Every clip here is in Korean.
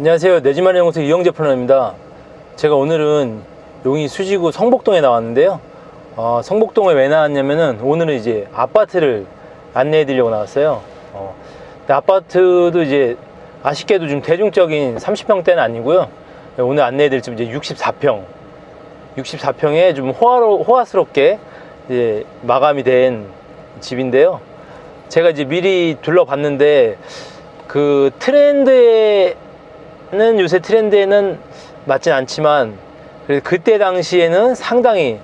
안녕하세요. 내집마련 연구소 이영재 플러입니다. 제가 오늘은 용인 수지구 성복동에 나왔는데요. 어, 성복동에 왜 나왔냐면은 오늘은 이제 아파트를 안내해 드리려고 나왔어요. 어, 아파트도 이제 아쉽게도 좀 대중적인 30평대는 아니고요. 오늘 안내해 드릴 집 이제 64평. 64평에 좀 호화로, 호화스럽게 이제 마감이 된 집인데요. 제가 이제 미리 둘러봤는데 그 트렌드에 는 요새 트렌드에는 맞진 않지만 그때 당시에는 상당히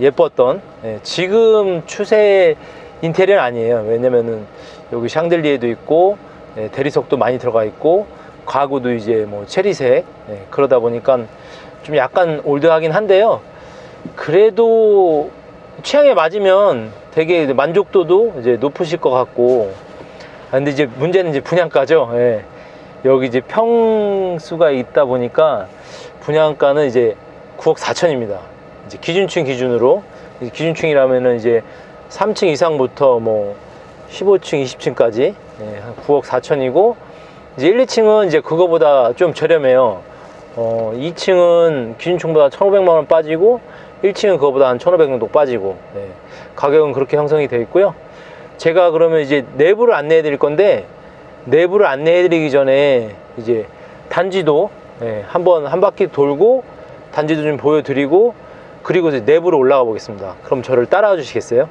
예뻤던 예, 지금 추세 인테리어는 아니에요. 왜냐면은 여기 샹들리에도 있고 예, 대리석도 많이 들어가 있고 가구도 이제 뭐 체리색 예, 그러다 보니까 좀 약간 올드하긴 한데요. 그래도 취향에 맞으면 되게 만족도도 이제 높으실 것 같고 아, 근데 이제 문제는 이제 분양가죠. 예. 여기 이제 평수가 있다 보니까 분양가는 이제 9억 4천입니다. 이제 기준층 기준으로 기준층이라면은 이제 3층 이상부터 뭐 15층, 20층까지 예, 한 9억 4천이고 이제 1, 2층은 이제 그거보다 좀 저렴해요. 어, 2층은 기준층보다 1,500만 원 빠지고 1층은 그거보다 한 1,500 정도 빠지고 예, 가격은 그렇게 형성이 되어 있고요. 제가 그러면 이제 내부를 안내해 드릴 건데 내부를 안내해 드리기 전에 이제 단지도 예, 한번 한 바퀴 돌고 단지도 좀 보여드리고 그리고 이제 내부로 올라가 보겠습니다. 그럼 저를 따라와 주시겠어요?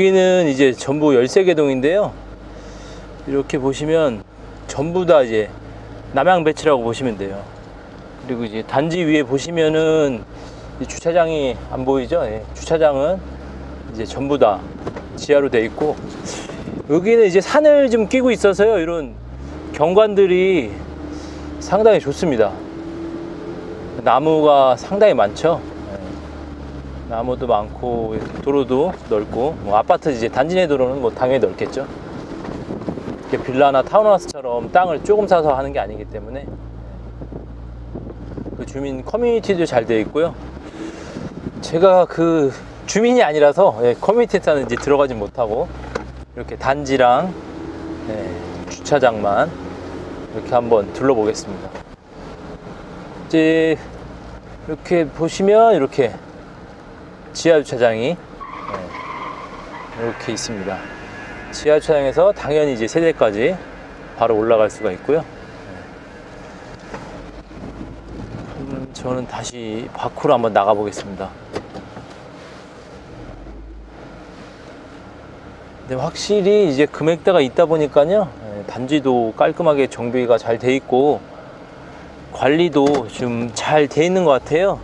여기는 이제 전부 13개 동인데요. 이렇게 보시면 전부 다 이제 남양 배치라고 보시면 돼요. 그리고 이제 단지 위에 보시면은 이 주차장이 안 보이죠? 예, 주차장은 이제 전부 다 지하로 돼 있고 여기는 이제 산을 좀 끼고 있어서요. 이런 경관들이 상당히 좋습니다. 나무가 상당히 많죠. 예. 나무도 많고 도로도 넓고 뭐 아파트 이제 단지 내 도로는 뭐 당연히 넓겠죠. 이렇게 빌라나 타운하우스처럼 땅을 조금 사서 하는 게 아니기 때문에 그 주민 커뮤니티도 잘 되어 있고요. 제가 그 주민이 아니라서 예, 커뮤니티에는 이제 들어가지 못하고 이렇게 단지랑 예, 주차장만 이렇게 한번 둘러보겠습니다. 이제 이렇게 보시면 이렇게 지하 주차장이 네, 이렇게 있습니다. 지하 주차장에서 당연히 이제 세대까지 바로 올라갈 수가 있고요. 네. 저는 다시 밖으로 한번 나가 보겠습니다. 근데 확실히 이제 금액대가 있다 보니까요. 네, 단지도 깔끔하게 정비가 잘 돼 있고 관리도 좀 잘 돼 있는 것 같아요.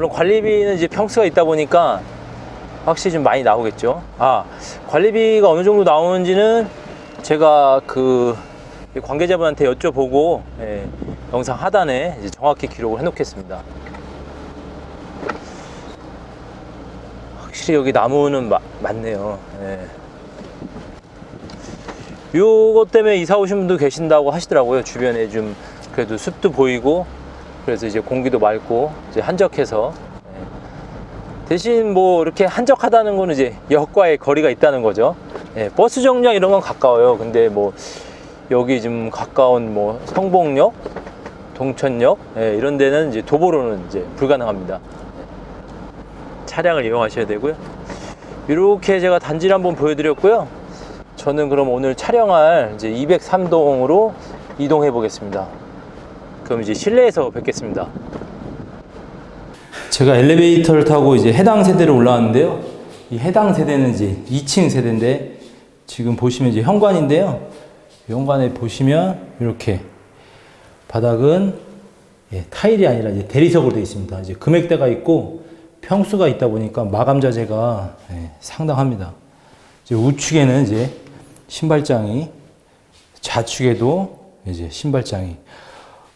물론 관리비는 이제 평수가 있다 보니까 확실히 좀 많이 나오겠죠. 아, 관리비가 어느 정도 나오는지는 제가 그 관계자분한테 여쭤보고 예, 영상 하단에 이제 정확히 기록을 해 놓겠습니다. 확실히 여기 나무는 마- 많네요. 예. 요것 때문에 이사 오신 분도 계신다고 하시더라고요. 주변에 좀 그래도 숲도 보이고 그래서 이제 공기도 맑고 이제 한적해서 예. 대신 뭐 이렇게 한적하다는 거는 이제 역과의 거리가 있다는 거죠. 예, 버스 정류장 이런 건 가까워요. 근데 뭐 여기 좀 가까운 뭐 성복역, 동천역 예, 이런 데는 이제 도보로는 이제 불가능합니다. 예. 차량을 이용하셔야 되고요. 이렇게 제가 단지를 한번 보여드렸고요. 저는 그럼 오늘 촬영할 이제 203동으로 이동해 보겠습니다. 그럼 이제 실내에서 뵙겠습니다. 제가 엘리베이터를 타고 이제 해당 세대로 올라왔는데요. 이 해당 세대는 이제 2층 세대인데 지금 보시면 이제 현관인데요. 현관에 보시면 이렇게 바닥은 예, 타일이 아니라 이제 대리석으로 되어 있습니다. 이제 금액대가 있고 평수가 있다 보니까 마감 자재가 예, 상당합니다. 이제 우측에는 이제 신발장이 좌측에도 이제 신발장이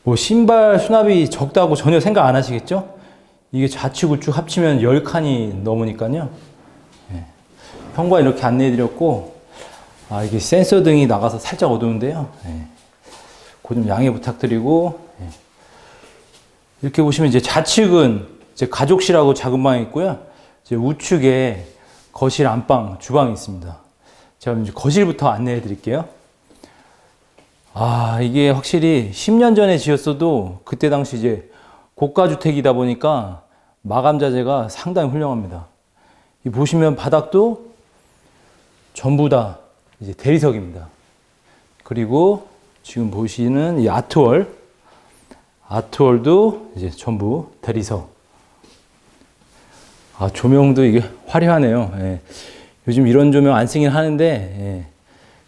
뭐 신발 수납이 적다고 전혀 생각 안 하시겠죠? 이게 좌측 우측 합치면 10칸이 넘으니까요. 예. 현관 이렇게 안내해 드렸고 아 이게 센서 등이 나가서 살짝 어두운데요. 예. 그좀 양해 부탁드리고 예. 이렇게 보시면 이제 좌측은 이제 가족실하고 작은 방이 있고요. 이제 우측에 거실, 안방, 주방이 있습니다. 제가 이제 거실부터 안내해 드릴게요. 아, 이게 확실히 10년 전에 지었어도 그때 당시 이제 고가 주택이다 보니까 마감 자재가 상당히 훌륭합니다. 이 보시면 바닥도 전부 다 이제 대리석입니다. 그리고 지금 보시는 이 아트월, 아트월도 이제 전부 대리석. 아, 조명도 이게 화려하네요. 예. 요즘 이런 조명 안 쓰긴 하는데, 예.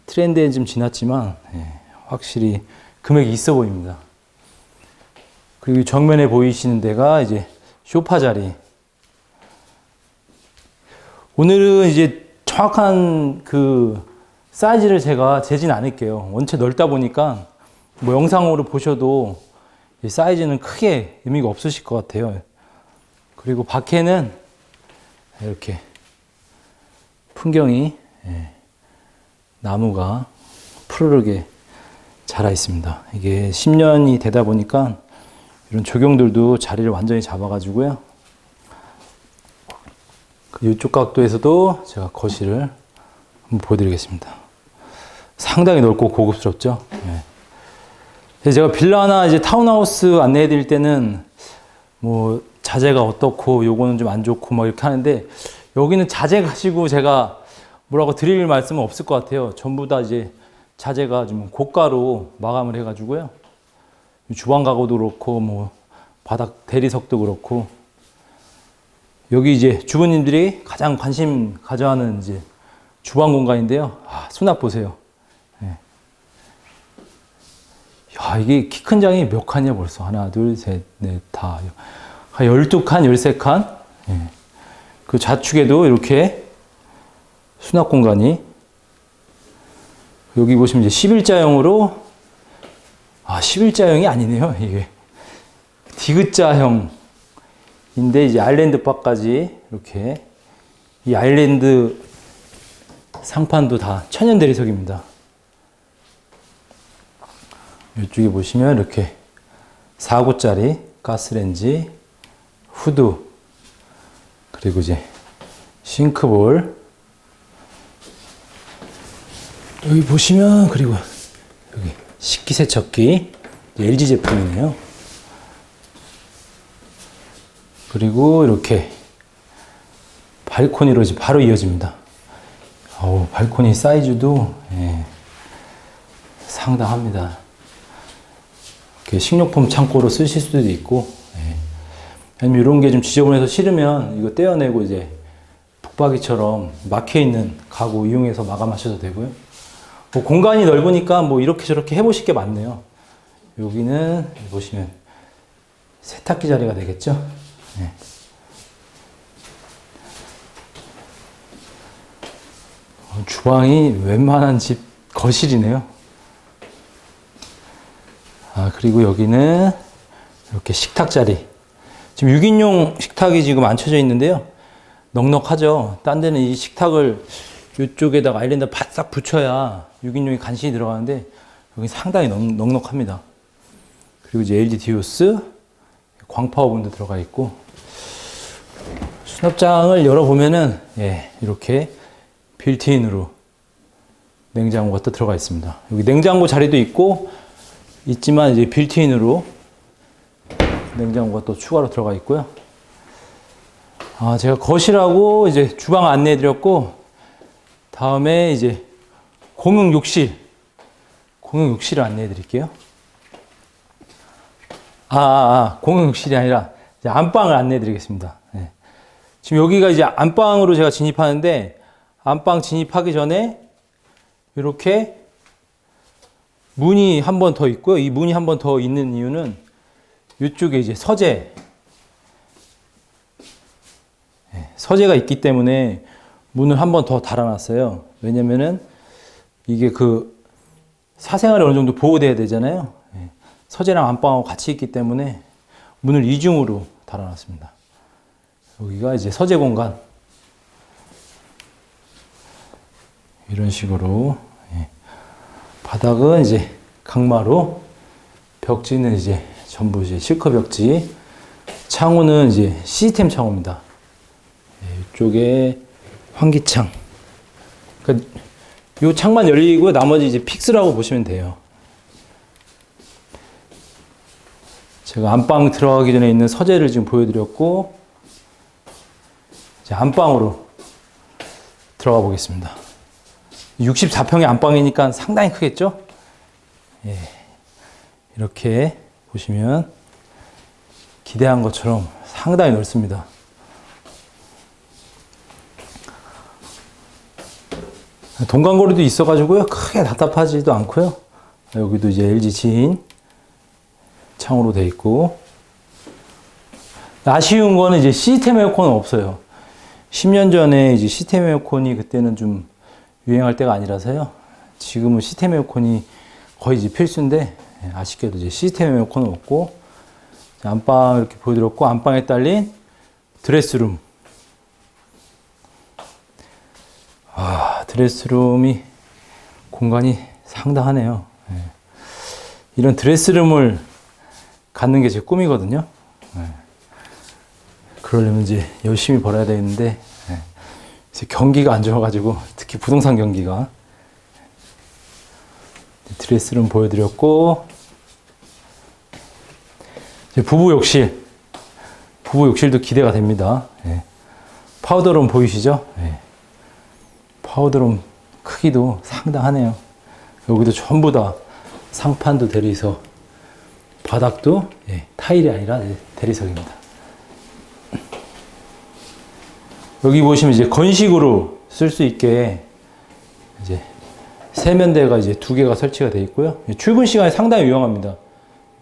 트렌드에 좀 지났지만, 예. 확실히 금액이 있어 보입니다. 그리고 정면에 보이시는 데가 이제 쇼파 자리. 오늘은 이제 정확한 그 사이즈를 제가 재진 않을게요. 원체 넓다 보니까 뭐 영상으로 보셔도 이 사이즈는 크게 의미가 없으실 것 같아요. 그리고 밖에는 이렇게 풍경이 예, 나무가 푸르르게 자라 있습니다. 이게 10년이 되다 보니까 이런 조경들도 자리를 완전히 잡아가지고요. 그 이쪽 각도에서도 제가 거실을 한번 보여드리겠습니다. 상당히 넓고 고급스럽죠. 예. 제가 빌라나 이제 타운하우스 안내해 드릴 때는 뭐 자재가 어떻고 요거는 좀 안 좋고 막 이렇게 하는데 여기는 자재 가지고 제가 뭐라고 드릴 말씀은 없을 것 같아요. 전부 다 이제 자재가 좀 고가로 마감을 해가지고요. 주방 가구도 그렇고 뭐 바닥 대리석도 그렇고 여기 이제 주부님들이 가장 관심 가져하는 이제 주방 공간인데요. 아, 수납 보세요. 예. 야, 이게 키 큰 장이 몇 칸이야 벌써. 하나, 둘, 셋, 넷, 다. 한 12칸, 13칸. 예. 그 좌측에도 이렇게 수납 공간이 여기 보시면 이제 11자형으로 아, 11자형이 아니네요. 이게 디귿자형인데 이제 아일랜드 바까지 이렇게 이 아일랜드 상판도 다 천연 대리석입니다. 이쪽에 보시면 이렇게 4구짜리 가스렌지, 후드, 그리고 이제 싱크볼, 여기 보시면 그리고 여기 식기세척기 LG 제품이네요. 그리고 이렇게 발코니로 바로 이어집니다. 어우, 발코니 사이즈도 예, 상당합니다. 이렇게 식료품 창고로 쓰실 수도 있고, 예. 아니면 이런 게 좀 지저분해서 싫으면 이거 떼어내고 이제 북박이처럼 막혀 있는 가구 이용해서 마감하셔도 되고요. 뭐 공간이 넓으니까 뭐 이렇게 저렇게 해보실 게 많네요. 여기는 보시면 세탁기 자리가 되겠죠. 네. 어, 주방이 웬만한 집 거실이네요. 아, 그리고 여기는 이렇게 식탁 자리. 지금 6인용 식탁이 지금 안 쳐져 있는데요. 넉넉하죠. 딴 데는 이 식탁을 이쪽에다가 아일랜드 바싹 붙여야 6인용이 간신히 들어가는데 여기 상당히 넉, 넉넉합니다. 그리고 이제 LG 디오스 광파 오븐도 들어가 있고 수납장을 열어보면은 예, 이렇게 빌트인으로 냉장고가 또 들어가 있습니다. 여기 냉장고 자리도 있고 있지만 이제 빌트인으로 냉장고가 또 추가로 들어가 있고요. 아, 제가 거실하고 이제 주방 안내해 드렸고 다음에 이제 공용 욕실 공용 욕실을 안내해 드릴게요. 아, 아, 아, 공용 욕실이 아니라 안방을 안내해 드리겠습니다. 네. 지금 여기가 이제 안방으로 제가 진입하는데 안방 진입하기 전에 이렇게 문이 한 번 더 있고요. 이 문이 한 번 더 있는 이유는 이쪽에 이제 서재 예, 서재가 있기 때문에 문을 한 번 더 달아놨어요. 왜냐면은 이게 그 사생활이 어느 정도 보호돼야 되잖아요. 예, 서재랑 안방하고 같이 있기 때문에 문을 이중으로 달아놨습니다. 여기가 이제 서재 공간 이런 식으로 예. 바닥은 이제 강마루 벽지는 이제 전부 이제 실크 벽지 창호는 이제 시스템 창호입니다. 예, 이쪽에 환기창. 그러니까 요 창만 열리고 나머지 이제 픽스라고 보시면 돼요. 제가 안방 들어가기 전에 있는 서재를 지금 보여드렸고 이제 안방으로 들어가 보겠습니다. 64평의 안방이니까 상당히 크겠죠? 예. 이렇게 보시면 기대한 것처럼 상당히 넓습니다. 동간거리도 있어가지고요. 크게 답답하지도 않고요. 여기도 이제 LG 지인 창으로 돼 있고 아쉬운 거는 이제 시스템 에어컨은 없어요. 10년 전에 이제 시스템 에어컨이 그때는 좀 유행할 때가 아니라서요. 지금은 시스템 에어컨이 거의 이제 필수인데 예, 아쉽게도 이제 시스템 에어컨은 없고 안방 이렇게 보여드렸고 안방에 딸린 드레스룸. 아 드레스룸이 공간이 상당하네요. 예. 이런 드레스룸을 갖는 게 제 꿈이거든요. 예. 그러려면 이제 열심히 벌어야 되는데 예. 요새 경기가 안 좋아가지고 특히 부동산 경기가 드레스룸 보여드렸고 부부 욕실 부부 욕실도 기대가 됩니다. 예. 파우더룸 보이시죠? 예. 파우더룸 크기도 상당하네요. 여기도 전부 다 상판도 대리석, 바닥도 예, 타일이 아니라 예, 대리석입니다. 여기 보시면 이제 건식으로 쓸 수 있게 이제 세면대가 이제 두 개가 설치가 되어 있고요. 출근 시간이 상당히 유용합니다.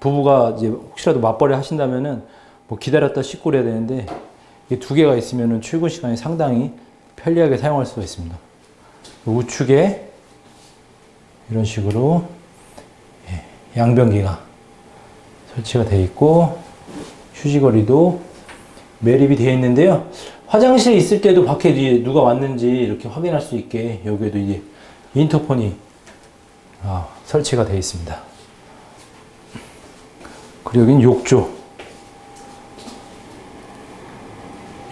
부부가 이제 혹시라도 맞벌이 하신다면은 뭐 기다렸다 씻고 그래야 되는데 이게 두 개가 있으면은 출근 시간이 상당히 편리하게 사용할 수가 있습니다. 우측에 이런 식으로 예, 양변기가 설치가 되어 있고 휴지거리도 매립이 되어 있는데요. 화장실에 있을 때도 밖에 누가 왔는지 이렇게 확인할 수 있게 여기에도 이제 인터폰이 아, 설치가 되어 있습니다. 그리고 여기는 욕조.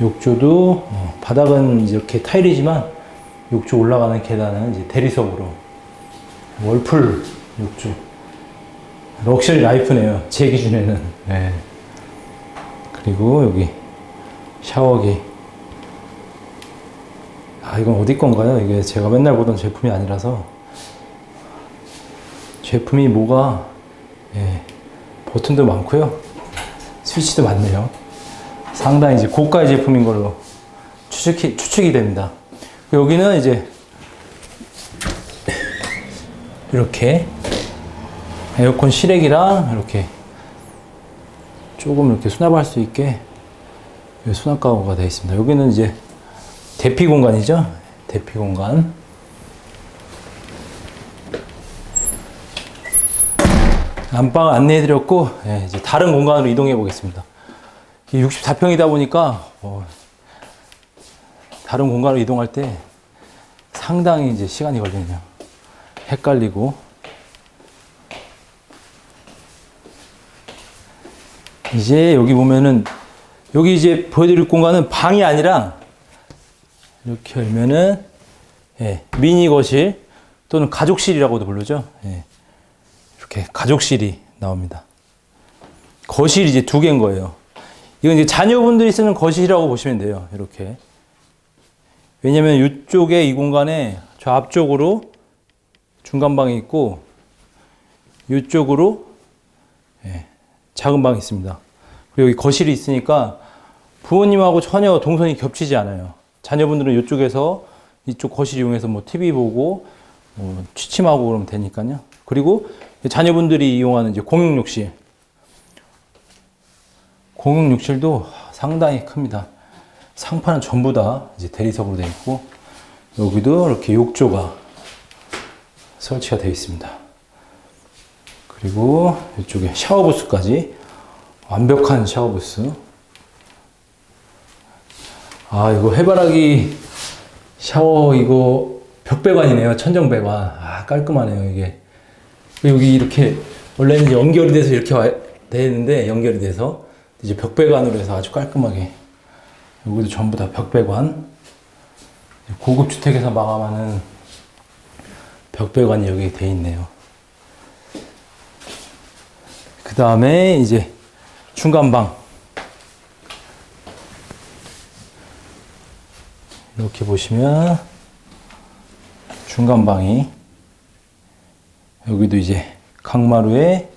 욕조도 어, 바닥은 이렇게 타일이지만 욕조 올라가는 계단은 이제 대리석으로 월풀 욕조. 럭셔리 라이프네요. 제 기준에는. 네. 그리고 여기 샤워기. 아, 이건 어디 건가요? 이게 제가 맨날 보던 제품이 아니라서. 제품이 뭐가, 예, 버튼도 많고요. 스위치도 많네요. 상당히 이제 고가의 제품인 걸로 추측이, 추측이 됩니다. 여기는 이제 이렇게 에어컨 실외기랑 이렇게 조금 이렇게 수납할 수 있게 수납 가구가 되어 있습니다. 여기는 이제 대피 공간이죠. 대피 공간. 안방 안내해 드렸고 예, 이제 다른 공간으로 이동해 보겠습니다. 64평이다 보니까 어, 다른 공간으로 이동할 때 상당히 이제 시간이 걸리네요. 헷갈리고. 이제 여기 보면은 여기 이제 보여드릴 공간은 방이 아니라 이렇게 열면은 예, 미니 거실 또는 가족실이라고도 부르죠. 예, 이렇게 가족실이 나옵니다. 거실이 이제 두 개인 거예요. 이건 이제 자녀분들이 쓰는 거실이라고 보시면 돼요. 이렇게. 왜냐면 이쪽에 이 공간에 저 앞쪽으로 중간 방이 있고 이쪽으로 예, 작은 방이 있습니다. 그리고 여기 거실이 있으니까 부모님하고 전혀 동선이 겹치지 않아요. 자녀분들은 이쪽에서 이쪽 거실 이용해서 뭐 TV 보고 뭐 취침하고 그러면 되니까요. 그리고 자녀분들이 이용하는 이제 공용 욕실. 공용 욕실도 상당히 큽니다. 상판은 전부 다 이제 대리석으로 되어 있고 여기도 이렇게 욕조가 설치가 되어 있습니다. 그리고 이쪽에 샤워 부스까지 완벽한 샤워 부스. 아, 이거 해바라기 샤워 이거 벽배관이네요. 천정 배관. 아, 깔끔하네요, 이게. 여기 이렇게 원래는 연결이 돼서 이렇게 있는데 연결이 돼서 이제 벽배관으로 해서 아주 깔끔하게 여기도 전부 다 벽배관. 고급 주택에서 마감하는 벽배관이 여기 돼 있네요. 그 다음에 이제 중간방. 이렇게 보시면 중간방이 여기도 이제 강마루에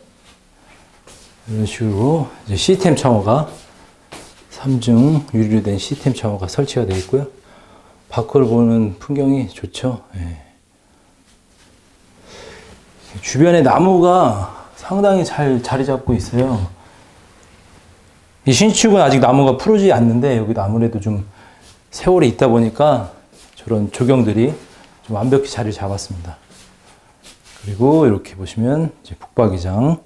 이런 식으로 이제 시스템 샤워가 3중 유리로 된 시스템 샤워가 설치가 되어 있고요. 밖을 보는 풍경이 좋죠. 예. 주변에 나무가 상당히 잘 자리 잡고 있어요. 이 신축은 아직 나무가 푸르지 않는데 여기도 아무래도 좀 세월이 있다 보니까 저런 조경들이 좀 완벽히 자리를 잡았습니다. 그리고 이렇게 보시면 이제 북박이장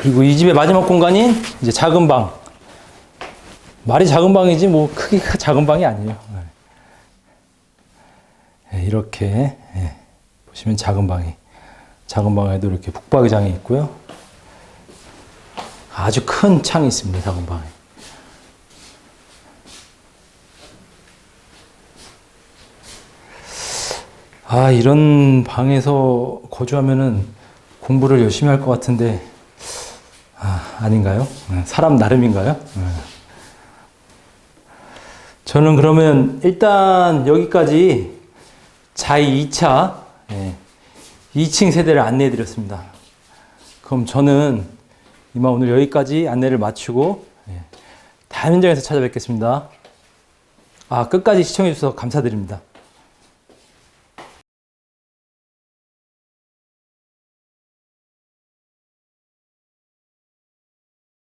그리고 이 집의 마지막 공간인 이제 작은 방 말이 작은 방이지 뭐 크기가 작은 방이 아니에요. 네, 이렇게 예, 보시면 작은 방이 작은 방에도 이렇게 북박이장이 있고요. 아주 큰 창이 있습니다. 작은 방에. 아, 이런 방에서 거주하면은 공부를 열심히 할 것 같은데, 아, 아닌가요? 네, 사람 나름인가요? 네. 저는 그러면 일단 여기까지 자이 2차 2층 세대를 안내해 드렸습니다. 그럼 저는 이만 오늘 여기까지 안내를 마치고 예, 다음 현장에서 찾아뵙겠습니다. 아, 끝까지 시청해 주셔서 감사드립니다.